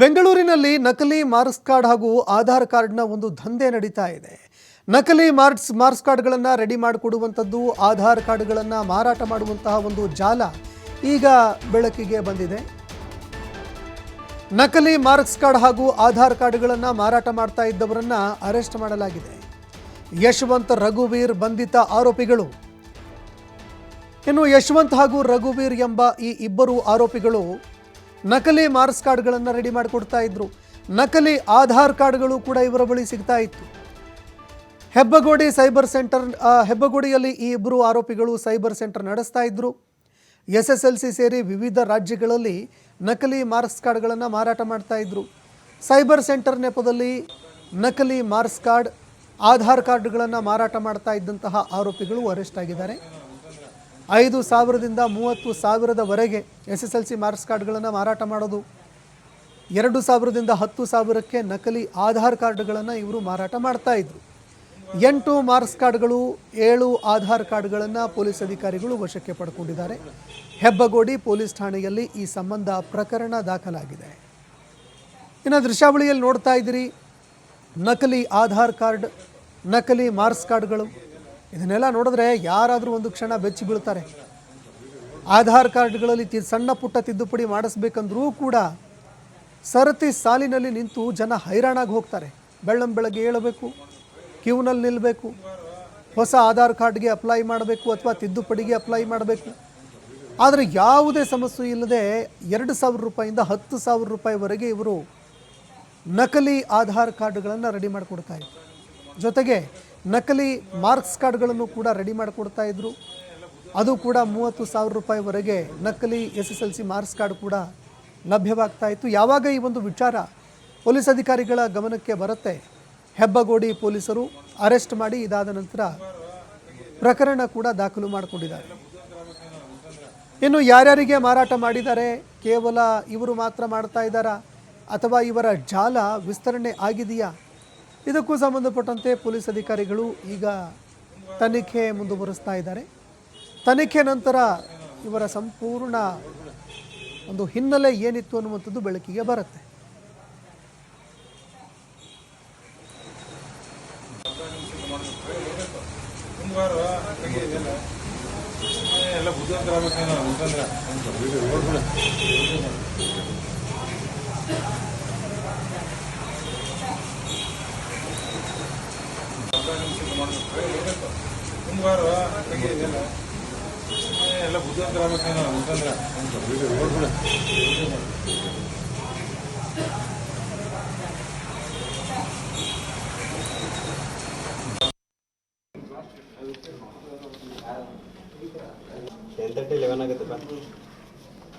ಬೆಂಗಳೂರಿನಲ್ಲಿ ನಕಲಿ marks card ಹಾಗೂ ಆಧಾರ್ ಕಾರ್ಡ್ನ ಒಂದು ದಂಧೆ ನಡೀತಾ ಇದೆ. ನಕಲಿ ಮಾರ್ಕ್ಸ್ ಮಾರ್ಕ್ಸ್ ಕಾರ್ಡ್ಗಳನ್ನು ರೆಡಿ ಮಾಡಿಕೊಡುವಂಥದ್ದು, ಆಧಾರ್ ಕಾರ್ಡ್ಗಳನ್ನು ಮಾರಾಟ ಮಾಡುವಂತಹ ಒಂದು ಜಾಲ ಈಗ ಬೆಳಕಿಗೆ ಬಂದಿದೆ. ನಕಲಿ ಮಾರ್ಕ್ಸ್ ಕಾರ್ಡ್ ಹಾಗೂ ಆಧಾರ್ ಕಾರ್ಡ್ಗಳನ್ನು ಮಾರಾಟ ಮಾಡ್ತಾ ಇದ್ದವರನ್ನು ಅರೆಸ್ಟ್ ಮಾಡಲಾಗಿದೆ. ಯಶವಂತ್, ರಘುವೀರ್ ಬಂಧಿತ ಆರೋಪಿಗಳು. ಇನ್ನು ಯಶವಂತ್ ಹಾಗೂ ರಘುವೀರ್ ಎಂಬ ಈ ಇಬ್ಬರು ಆರೋಪಿಗಳು ನಕಲಿ ಮಾರ್ಕ್ಸ್ ಕಾರ್ಡ್ಗಳನ್ನು ರೆಡಿ ಮಾಡಿಕೊಡ್ತಾ ಇದ್ರು. ನಕಲಿ ಆಧಾರ್ ಕಾರ್ಡ್ಗಳು ಕೂಡ ಇವರ ಬಳಿ ಸಿಗ್ತಾ ಇತ್ತು. ಹೆಬ್ಬಗೋಡಿ ಸೈಬರ್ ಸೆಂಟರ್ ಹೆಬ್ಬಗೋಡಿಯಲ್ಲಿ ಈ ಇಬ್ಬರು ಆರೋಪಿಗಳು ಸೈಬರ್ ಸೆಂಟರ್ ನಡೆಸ್ತಾ ಇದ್ರು. ಎಸ್ ಎಸ್ ಎಲ್ ಸಿ ಸೇರಿ ವಿವಿಧ ರಾಜ್ಯಗಳಲ್ಲಿ ನಕಲಿ ಮಾರ್ಕ್ಸ್ ಕಾರ್ಡ್ಗಳನ್ನು ಮಾರಾಟ ಮಾಡ್ತಾ ಇದ್ರು. ಸೈಬರ್ ಸೆಂಟರ್ ನೆಪದಲ್ಲಿ ನಕಲಿ ಮಾರ್ಕ್ಸ್ ಕಾರ್ಡ್, ಆಧಾರ್ ಕಾರ್ಡ್ಗಳನ್ನು ಮಾರಾಟ ಮಾಡ್ತಾ ಇದ್ದಂತಹ ಆರೋಪಿಗಳು ಅರೆಸ್ಟ್ ಆಗಿದ್ದಾರೆ. ಐದು ಸಾವಿರದಿಂದ ಮೂವತ್ತು ಸಾವಿರದವರೆಗೆ S S L C marks ಕಾರ್ಡ್ಗಳನ್ನು ಮಾರಾಟ ಮಾಡೋದು. ಎರಡು ಸಾವಿರದಿಂದ ಹತ್ತು ಸಾವಿರಕ್ಕೆ ನಕಲಿ ಆಧಾರ್ ಕಾರ್ಡ್ಗಳನ್ನು ಇವರು ಮಾರಾಟ ಮಾಡ್ತಾ ಇದ್ರು. ಎಂಟು ಮಾರ್ಕ್ಸ್ ಕಾರ್ಡ್ಗಳು, ಏಳು ಆಧಾರ್ ಕಾರ್ಡ್ಗಳನ್ನು ಪೊಲೀಸ್ ಅಧಿಕಾರಿಗಳು ವಶಕ್ಕೆ ಪಡ್ಕೊಂಡಿದ್ದಾರೆ. ಹೆಬ್ಬಗೋಡಿ ಪೊಲೀಸ್ ಠಾಣೆಯಲ್ಲಿ ಈ ಸಂಬಂಧ ಪ್ರಕರಣ ದಾಖಲಾಗಿದೆ. ಇನ್ನು ದೃಶ್ಯಾವಳಿಯಲ್ಲಿ ನೋಡ್ತಾ ಇದ್ದೀರಿ. ನಕಲಿ ಆಧಾರ್ ಕಾರ್ಡ್, ನಕಲಿ ಮಾರ್ಕ್ಸ್ ಕಾರ್ಡ್ಗಳು ಇದನ್ನೆಲ್ಲ ನೋಡಿದ್ರೆ ಯಾರಾದರೂ ಒಂದು ಕ್ಷಣ ಬೆಚ್ಚಿ ಬೀಳ್ತಾರೆ. ಆಧಾರ್ ಕಾರ್ಡ್ಗಳಲ್ಲಿ ತಿ, ಸಣ್ಣ ಪುಟ್ಟ ತಿದ್ದುಪಡಿ ಮಾಡಿಸ್ಬೇಕಂದ್ರೂ ಕೂಡ ಸರತಿ ಸಾಲಿನಲ್ಲಿ ನಿಂತು ಜನ ಹೈರಾಣಾಗಿ ಹೋಗ್ತಾರೆ. ಬೆಳ್ಳಂ ಬೆಳಗ್ಗೆ ಏಳಬೇಕು, ಕ್ಯೂನಲ್ಲಿ ನಿಲ್ಲಬೇಕು ಹೊಸ ಆಧಾರ್ ಕಾರ್ಡ್ಗೆ ಅಪ್ಲೈ ಮಾಡಬೇಕು ಅಥವಾ ತಿದ್ದುಪಡಿಗೆ ಅಪ್ಲೈ ಮಾಡಬೇಕು. ಆದರೆ ಯಾವುದೇ ಸಮಸ್ಯೆ ಇಲ್ಲದೆ ಎರಡು ಸಾವಿರ ರೂಪಾಯಿಂದ ಹತ್ತು ಸಾವಿರ ರೂಪಾಯಿವರೆಗೆ ಇವರು ನಕಲಿ ಆಧಾರ್ ಕಾರ್ಡ್ಗಳನ್ನು ರೆಡಿ ಮಾಡಿಕೊಡ್ತಾ ಇದ್ರು. ಜೊತೆಗೆ ನಕಲಿ ಮಾರ್ಕ್ಸ್ ಕಾರ್ಡ್ಗಳನ್ನು ಕೂಡ ರೆಡಿ ಮಾಡಿಕೊಡ್ತಾ ಇದ್ದರು ಅದು ಕೂಡ ಮೂವತ್ತು ಸಾವಿರ ರೂಪಾಯಿವರೆಗೆ ನಕಲಿ S S L C marks card ಕೂಡ ಲಭ್ಯವಾಗ್ತಾ ಇತ್ತು. ಯಾವಾಗ ಈ ಒಂದು ವಿಚಾರ ಪೊಲೀಸ್ ಅಧಿಕಾರಿಗಳ ಗಮನಕ್ಕೆ ಬರುತ್ತೆ, ಹೆಬ್ಬಗೋಡಿ ಪೊಲೀಸರು ಅರೆಸ್ಟ್ ಮಾಡಿ ಇದಾದ ನಂತರ ಪ್ರಕರಣ ಕೂಡ ದಾಖಲು ಮಾಡಿಕೊಂಡಿದ್ದಾರೆ. ಇನ್ನು ಯಾರ್ಯಾರಿಗೆ ಮಾರಾಟ ಮಾಡಿದ್ದಾರೆ, ಕೇವಲ ಇವರು ಮಾತ್ರ ಮಾಡ್ತಾ ಇದ್ದಾರಾ, ಅಥವಾ ಇವರ ಜಾಲ ವಿಸ್ತರಣೆ ಆಗಿದೆಯಾ? ಇದಕ್ಕೂ ಸಂಬಂಧಪಟ್ಟಂತೆ ಪೊಲೀಸ್ ಅಧಿಕಾರಿಗಳು ಈಗ ತನಿಖೆ ಮುಂದುವರಿಸ್ತಾ ಇದ್ದಾರೆ. ತನಿಖೆ ನಂತರ ಇವರ ಸಂಪೂರ್ಣ ಒಂದು ಹಿನ್ನೆಲೆ ಏನಿತ್ತು ಅನ್ನುವಂಥದ್ದು ಬೆಳಕಿಗೆ ಬರುತ್ತೆ. ತೆಗಿಯಲ್ಲ ಎಲ್ಲ ಬುದ್ಧಿವಂತರ ಆಗ್ಬೇಕೇನೋ ಅಂತಂದ್ರೆ ಟೆನ್ ತರ್ಟಿ ಲೆವೆನ್ ಆಗುತ್ತೆ ಬಾ.